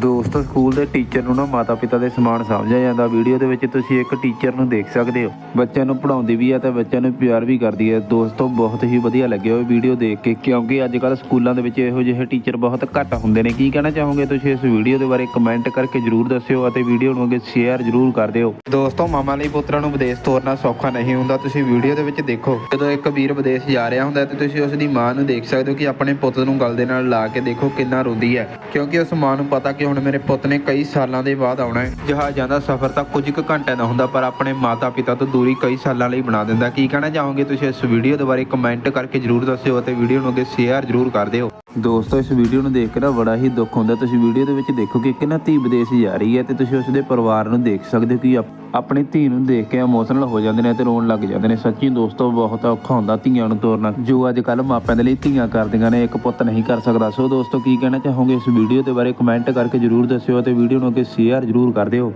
ਦੋਸਤੋ ਸਕੂਲ ਦੇ ਟੀਚਰ ਨੂੰ ਨਾ ਮਾਤਾ ਪਿਤਾ ਦੇ ਸਮਾਨ ਸਮਝਿਆ ਜਾਂਦਾ। ਵੀਡੀਓ ਦੇ ਵਿੱਚ ਤੁਸੀਂ ਇੱਕ ਟੀਚਰ ਨੂੰ ਦੇਖ ਸਕਦੇ ਹੋ। ਬੱਚਿਆਂ ਨੂੰ ਪੜ੍ਹਾਉਂਦੀ ਵੀ ਹੈ ਤੇ ਬੱਚਿਆਂ ਨੂੰ ਪਿਆਰ ਵੀ ਕਰਦੀ ਹੈ ਦੋਸਤੋ, ਬਹੁਤ ਹੀ ਵਧੀਆ ਲੱਗਿਆ ਉਹ ਵੀਡੀਓ ਦੇਖ ਕੇ, ਕਿਉਂਕਿ ਅੱਜ ਕੱਲ੍ਹ ਸਕੂਲਾਂ ਦੇ ਵਿੱਚ ਇਹੋ ਜਿਹੇ ਟੀਚਰ ਬਹੁਤ ਘੱਟ ਹੁੰਦੇ ਨੇ। ਕੀ ਕਹਿਣਾ ਚਾਹੋਗੇ ਤੁਸੀਂ ਇਸ ਵੀਡੀਓ ਦੇ ਬਾਰੇ? ਕਮੈਂਟ ਕਰਕੇ ਜਰੂਰ ਦੱਸਿਓ ਅਤੇ ਵੀਡੀਓ ਨੂੰ ਅੱਗੇ ਸ਼ੇਅਰ ਜਰੂਰ ਕਰ ਦਿਓ। ਦੋਸਤੋ, ਮਾਮਾ ਲਈ ਪੁੱਤਰਾਂ ਨੂੰ ਵਿਦੇਸ਼ ਤੋਰਨਾ ਸੌਖਾ ਨਹੀਂ ਹੁੰਦਾ। ਤੁਸੀਂ ਵੀਡੀਓ ਦੇ ਵਿੱਚ ਦੇਖੋ, ਜਦੋਂ ਇੱਕ ਵੀਰ ਵਿਦੇਸ਼ ਜਾ ਰਿਹਾ ਹੁੰਦਾ ਹੈ ਤੇ ਤੁਸੀਂ ਉਸ ਦੀ ਮਾਂ ਨੂੰ ਦੇਖ ਸਕਦੇ ਹੋ ਕਿ ਆਪਣੇ ਪੁੱਤ ਨੂੰ ਗਲ ਦੇ ਨਾਲ ਲਾ ਕੇ ਦੇਖੋ ਕਿੰਨਾ ਰੋਂਦੀ ਹੈ। ਕਿਉਂਕਿ ਉਸ ਮਾਂ ਨੂੰ ਪਤਾ ਕਿ ਹੁਣ ਮੇਰੇ ਪੁੱਤ ਨੇ ਕਈ ਸਾਲਾਂ ਦੇ ਬਾਅਦ ਆਉਣਾ ਹੈ। ਜਹਾਜ਼ਾਂ ਦਾ ਸਫ਼ਰ ਤਾਂ ਕੁਝ ਕੁ ਘੰਟਿਆਂ ਦਾ ਹੁੰਦਾ, ਪਰ ਆਪਣੇ ਮਾਤਾ ਪਿਤਾ ਤੋਂ ਦੂਰੀ ਕਈ ਸਾਲਾਂ ਲਈ ਬਣਾ ਦਿੰਦਾ। ਕੀ ਕਹਿਣਾ ਚਾਹੋਗੇ ਤੁਸੀਂ ਇਸ ਵੀਡੀਓ ਦੇ ਬਾਰੇ? ਕਮੈਂਟ ਕਰਕੇ ਜਰੂਰ ਦੱਸਿਓ ਅਤੇ ਵੀਡੀਓ ਨੂੰ ਅੱਗੇ ਸ਼ੇਅਰ ਜਰੂਰ ਕਰ ਦਿਓ। ਦੋਸਤੋ, ਇਸ ਵੀਡੀਓ ਨੂੰ ਦੇਖ ਕੇ ਨਾ ਬੜਾ ਹੀ ਦੁੱਖ ਹੁੰਦਾ। ਤੁਸੀਂ ਵੀਡੀਓ ਦੇ ਵਿੱਚ ਦੇਖੋ ਕਿ ਕਿੰਨਾ ਧੀ ਵਿਦੇਸ਼ ਜਾ ਰਹੀ ਹੈ ਤੇ ਤੁਸੀਂ ਉਸ ਦੇ ਪਰਿਵਾਰ ਨੂੰ ਦੇਖ ਸਕਦੇ ਹੋ ਕਿ ਆਪਣੀ ਧੀ ਨੂੰ ਦੇਖ ਕੇ ਇਮੋਸ਼ਨਲ ਹੋ ਜਾਂਦੇ ਨੇ ਤੇ ਰੋਣ ਲੱਗ ਜਾਂਦੇ ਨੇ। ਸੱਚੀ ਦੋਸਤੋ, ਬਹੁਤ ਔਖਾ ਹੁੰਦਾ ਧੀਆਂ ਨੂੰ ਤੋਰਨਾ। ਜੋ ਅੱਜ ਕੱਲ ਮਾਪਿਆਂ ਦੇ ਲਈ ਧੀਆਂ ਕਰਦੀਆਂ ਨੇ, ਇੱਕ ਪੁੱਤ ਨਹੀਂ ਕਰ ਸਕਦਾ। ਸੋ ਦੋਸਤੋ, ਕੀ ਕਹਿਣਾ ਚਾਹੋਗੇ ਇਸ ਵੀਡੀਓ ਦੇ ਬਾਰੇ? ਕਮੈਂਟ ਕਰਕੇ ਜਰੂਰ ਦੱਸਿਓ ਅਤੇ ਵੀਡੀਓ ਨੂੰ ਅੱਗੇ ਸ਼ੇਅਰ ਜਰੂਰ ਕਰ ਦਿਓ।